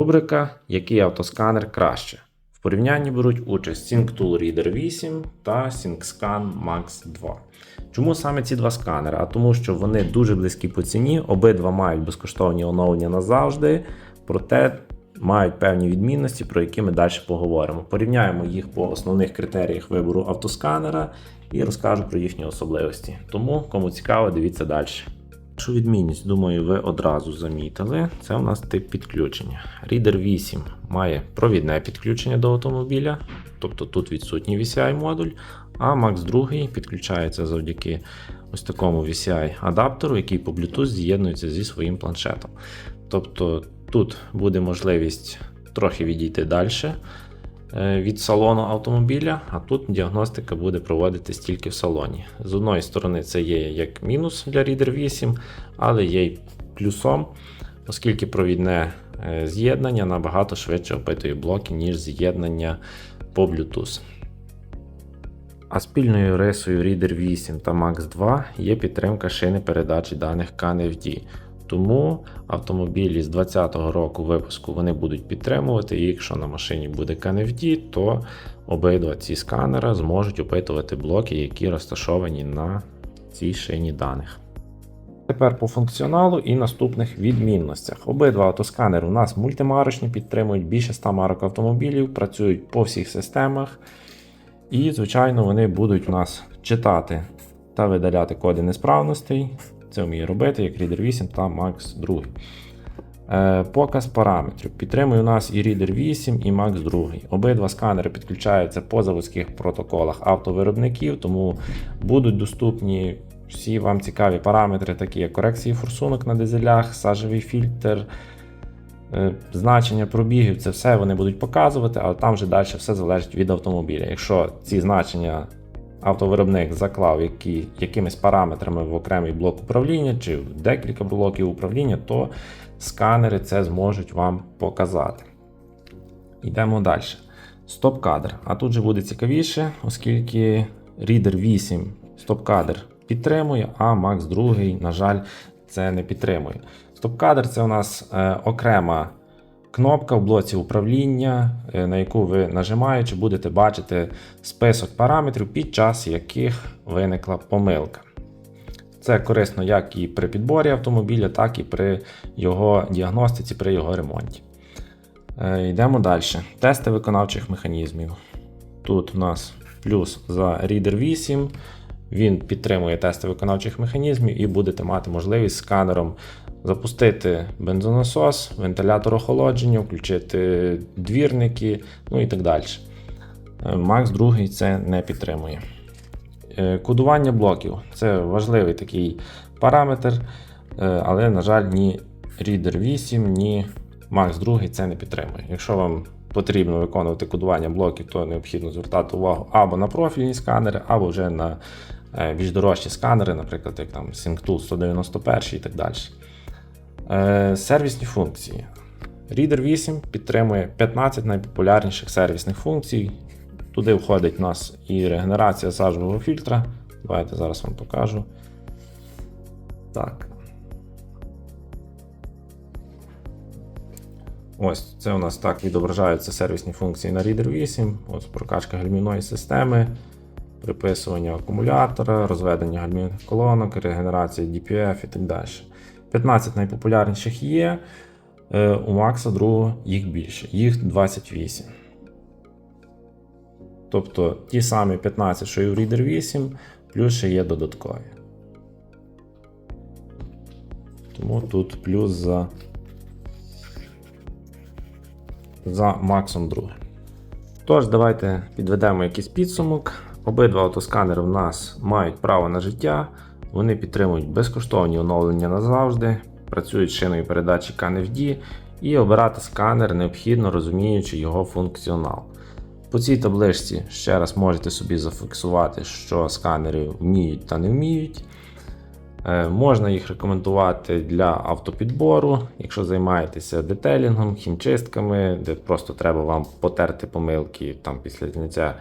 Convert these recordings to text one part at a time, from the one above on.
Рубрика Який автосканер краще. В порівнянні беруть участь SyncTool Reader 8 та SyncScan Max 2. Чому саме ці два сканери? А тому, що вони дуже близькі по ціні, обидва мають безкоштовні оновлення назавжди, проте мають певні відмінності, про які ми далі поговоримо. Порівняємо їх по основних критеріях вибору автосканера і розкажу про їхні особливості. Тому, кому цікаво, дивіться далі. Першу відмінність, думаю, ви одразу замітили. Це у нас тип підключення. Reader 8 має провідне підключення до автомобіля, тобто тут відсутній VCI-модуль, а Max 2 підключається завдяки ось такому VCI-адаптеру, який по Bluetooth з'єднується зі своїм планшетом. Тобто тут буде можливість трохи відійти далі від салону автомобіля, а тут діагностика буде проводитись тільки в салоні. З одної сторони, це є як мінус для Reader 8, але є й плюсом, оскільки провідне е, з'єднання набагато швидше опитує блоки, ніж з'єднання по Bluetooth. А спільною рисою Reader 8 та Max 2 є підтримка шини передачі даних KNFD. Тому автомобілі з 2020 року випуску вони будуть підтримувати, і якщо на машині буде KNFD, то обидва ці сканери зможуть опитувати блоки, які розташовані на цій шині даних. Тепер по функціоналу і наступних відмінностях. Обидва автосканери у нас мультимарочні, підтримують більше 100 марок автомобілів, працюють по всіх системах. І, звичайно, вони будуть у нас читати та видаляти коди несправностей. Це вміє робити як Reader 8 та Max 2. Е, показ параметрів. Підтримує у нас і Reader 8, і Max 2. Обидва сканери підключаються по заводських протоколах автовиробників, тому будуть доступні всі вам цікаві параметри, такі як корекції форсунок на дизелях, сажевий фільтр. Е, Значення пробігів, це все вони будуть показувати, але там вже далі все залежить від автомобіля. Якщо ці значення автовиробник заклав які, якимись параметрами в окремий блок управління чи в декілька блоків управління, то сканери це зможуть вам показати. Йдемо далі. Стоп-кадр. А тут же буде цікавіше, оскільки Reader 8 стоп-кадр підтримує, а Max 2, на жаль, це не підтримує. Стоп-кадр це у нас е, окрема кнопка в блоці управління, е, на яку ви нажимаючи, будете бачити список параметрів, під час яких виникла помилка. Це корисно як і при підборі автомобіля, так і при його діагностиці, при його ремонті. Е, Йдемо далі. Тести виконавчих механізмів. Тут у нас плюс за Reader 8. Він підтримує тести виконавчих механізмів і будете мати можливість сканером запустити бензонасос, вентилятор охолодження, включити двірники, ну і так далі. Е, Max 2 це не підтримує. Е, Кодування блоків це важливий такий параметр, е, але, на жаль, ні Reader 8, ні Max 2 це не підтримує. Якщо вам потрібно виконувати кодування блоків, то необхідно звертати увагу або на профільні сканери, або вже на більш дорожчі сканери, наприклад, як там SyncTool 191 і так далі. Е, Сервісні функції. Reader 8 підтримує 15 найпопулярніших сервісних функцій. Туди входить у нас і регенерація сажового фільтра. Давайте зараз вам покажу. Так. Ось це у нас так відображаються сервісні функції на Reader 8. Ось прокачка гальмівної системи, приписування акумулятора, розведення гальмівних колонок, регенерація DPF і так далі. 15 найпопулярніших є. Е, У Макса 2 їх більше, їх 28. Тобто ті самі 15, що і в Reader 8, плюс ще є додаткові. Тому тут плюс за, за Максом 2. Тож, давайте підведемо якийсь підсумок. Обидва автосканери в нас мають право на життя. Вони підтримують безкоштовні оновлення назавжди, працюють шиною передачі KNFD і обирати сканер необхідно розуміючи його функціонал. По цій табличці ще раз можете собі зафіксувати, що сканери вміють та не вміють. Е, Можна їх рекомендувати для автопідбору, якщо займаєтеся детелінгом, хімчистками, де просто треба вам потерти помилки там, після зняття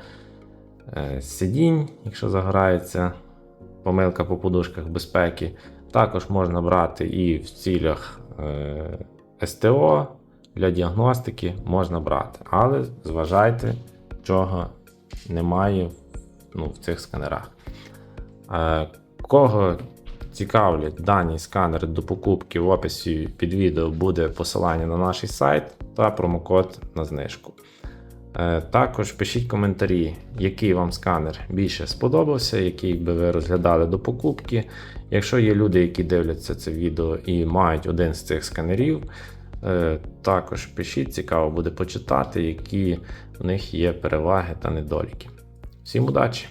е, сидінь, якщо загорається помилка по подушках безпеки. Також можна брати і в цілях е, СТО для діагностики можна брати. Але зважайте, чого немає ну, в цих сканерах. Е, Кого цікавлять дані сканери до покупки в описі під відео буде посилання на наш сайт та промокод на знижку. Е, Також пишіть коментарі, який вам сканер більше сподобався, який би ви розглядали до покупки. Якщо є люди, які дивляться це відео і мають один з цих сканерів, е, також пишіть, цікаво буде почитати, які в них є переваги та недоліки. Всім удачі!